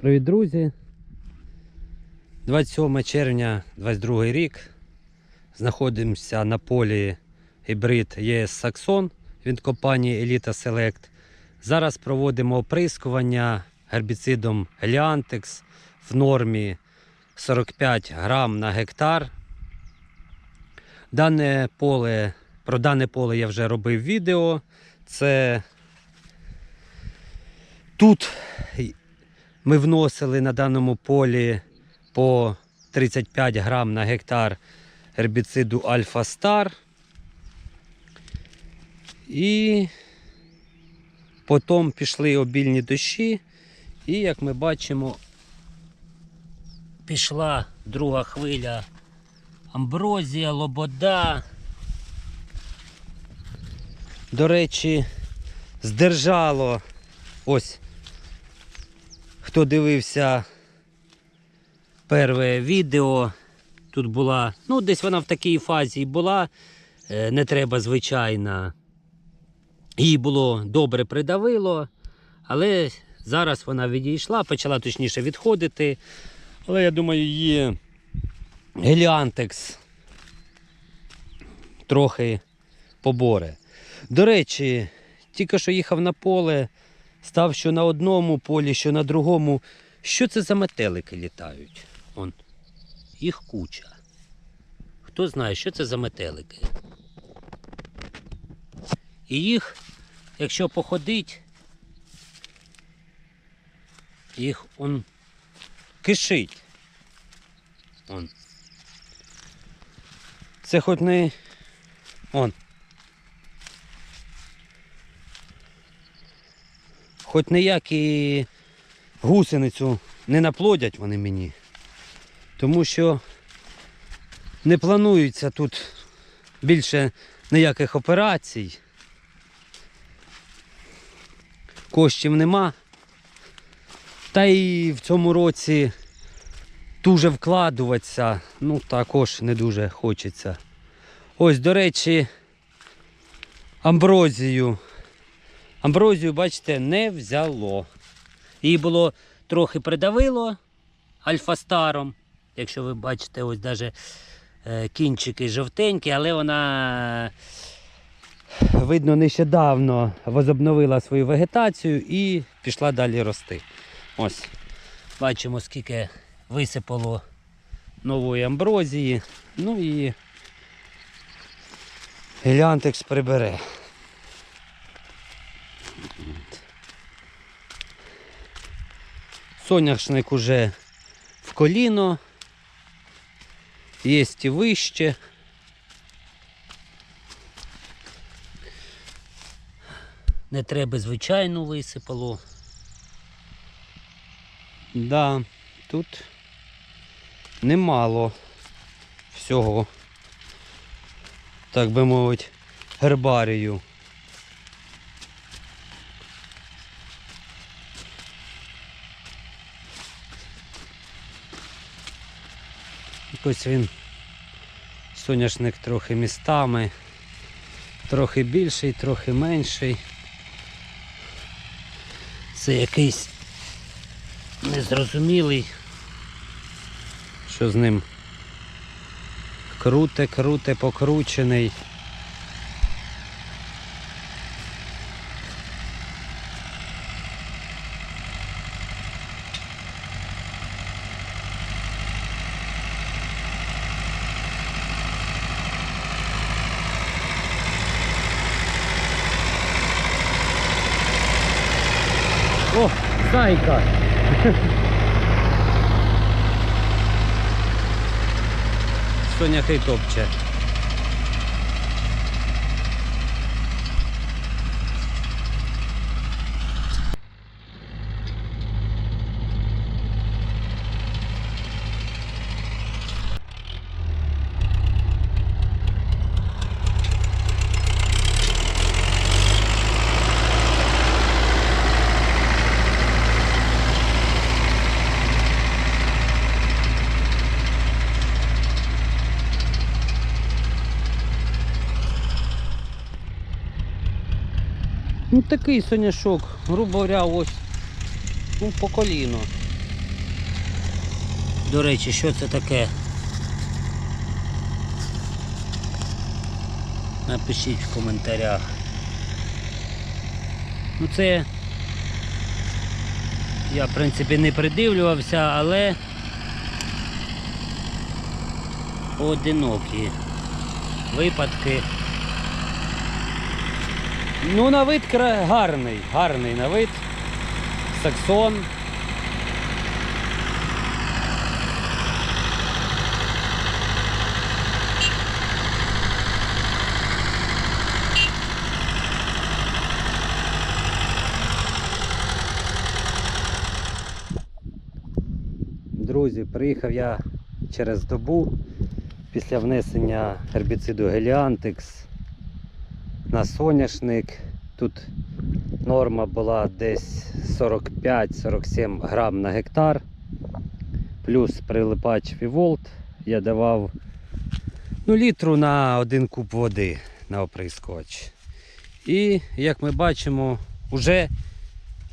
Привіт, друзі! 27 червня 22 рік. Знаходимося на полі гібрид ЄС Саксон від компанії Elita Select. Зараз проводимо оприскування гербіцидом Heliantex в нормі 45 грам на гектар. Дане поле, про дане поле я вже робив відео. Це тут ми вносили на даному полі по 35 грам на гектар гербіциду Альфа Стар. І потім пішли обільні дощі. І як ми бачимо, пішла друга хвиля амброзія, лобода. До речі, здержало ось хто дивився перше відео, тут була, ну, десь вона в такій фазі була, е, не треба звичайна. Її було добре придавило, але зараз вона відійшла, почала точніше відходити. Але я думаю, її геліантекс трохи поборе. До речі, тільки що їхав на поле, став що на одному полі, що на другому. Що це за метелики літають? Он. Їх куча. Хто знає, що це за метелики? І їх, якщо походить, їх он кишить. Он. Це хоч не. Он. Хоч ніякі гусеницю не наплодять вони мені. Тому що не планується тут більше ніяких операцій. Коштів нема. Та й в цьому році дуже вкладуватися, ну також не дуже хочеться. Ось, до речі, амброзію. Амброзію, бачите, не взяло. Її було трохи придавило альфастаром. Якщо ви бачите, ось навіть кінчики жовтенькі, але вона, видно, нещодавно возобновила свою вегетацію і пішла далі рости. Ось. Бачимо, скільки висипало нової амброзії. Ну і геліантекс прибере. Соняшник уже в коліно. Є і вище. Не треба звичайну висипало. Да, тут немало всього, так би мовити, гербарію. Ось він соняшник трохи містами, трохи більший, трохи менший. Це якийсь незрозумілий, що з ним круте, круте, покручений. О, Соня Соняхи топче. Такий соняшок, грубо говоря, ось ну, по коліно. До речі, що це таке? Напишіть в коментарях. Ну це я в принципі не придивлювався, але поодинокі випадки. Ну, на вид гарний, гарний на вид. Саксон. Друзі, приїхав я через добу після внесення гербіциду Геліантекс на соняшник. Тут норма була десь 45-47 грам на гектар. Плюс прилипач Віволт я давав ну, літру на один куб води на оприскувач. І як ми бачимо, вже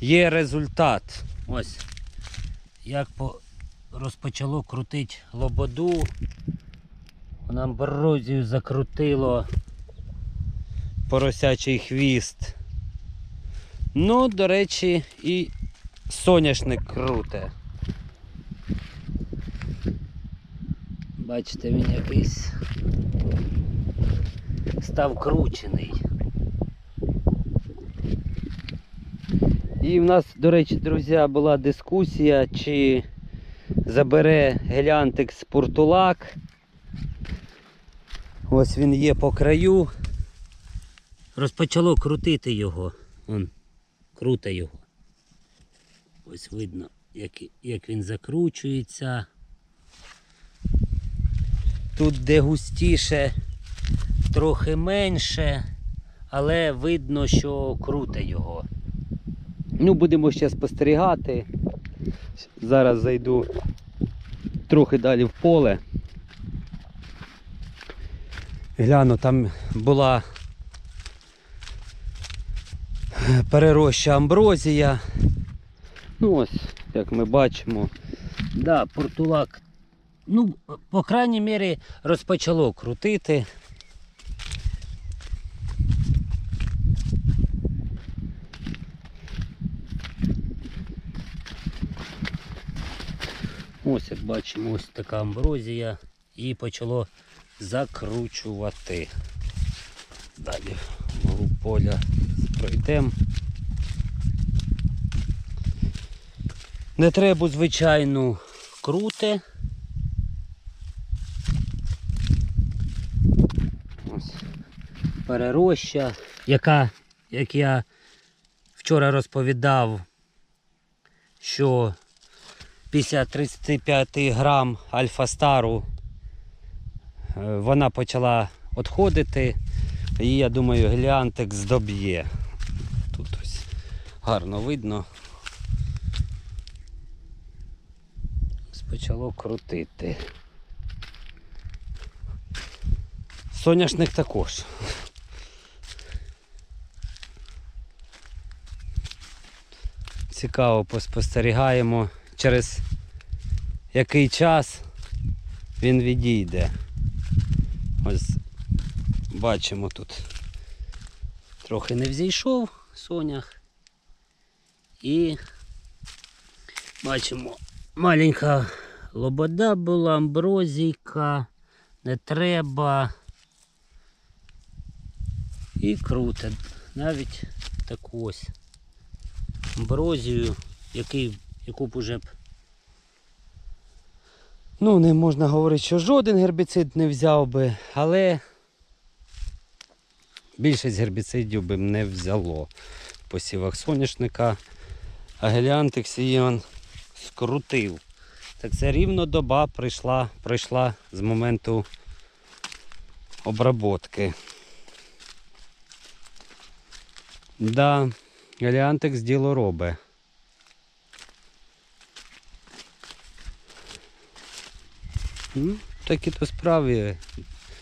є результат. Ось як по розпочало крутити лободу. Вона амброзію закрутило поросячий хвіст. Ну, до речі, і соняшник круте. Бачите, він якийсь став кручений. І в нас, до речі, друзі, була дискусія, чи забере Геліантекс Пуртулак. Ось він є по краю. Розпочало крутити його. Вон, круте його. Ось видно, як, як він закручується. Тут де густіше, трохи менше, але видно, що круте його. Ну, будемо ще спостерігати. Зараз зайду трохи далі в поле. Гляну, там була перероща амброзія. Ну ось, як ми бачимо. Да, портулак. Ну, по крайній мірі, розпочало крутити. Ось як бачимо, ось така амброзія і почало закручувати. Далі в поля пройдемо. Не треба звичайну крути. Ось перероща, яка, як я вчора розповідав, що після 35 грам альфа-стару е, вона почала відходити. І я думаю, геліантекс доб'є. Гарно видно. Спочало крутити. Соняшник також. Цікаво поспостерігаємо, через який час він відійде. Ось бачимо тут. Трохи не взійшов сонях. І бачимо маленька лобода була, амброзійка, не треба. І круто. Навіть таку ось амброзію, який, яку б уже б. Ну, не можна говорити, що жоден гербіцид не взяв би, але більшість гербіцидів би не взяло в посівах соняшника, а геліантекс її он скрутив. Так це рівно доба прийшла, пройшла з моменту обработки. Да, геліантекс діло робить. Ну, такі то справи,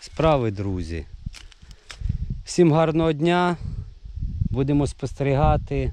справи, друзі. Всім гарного дня. Будемо спостерігати.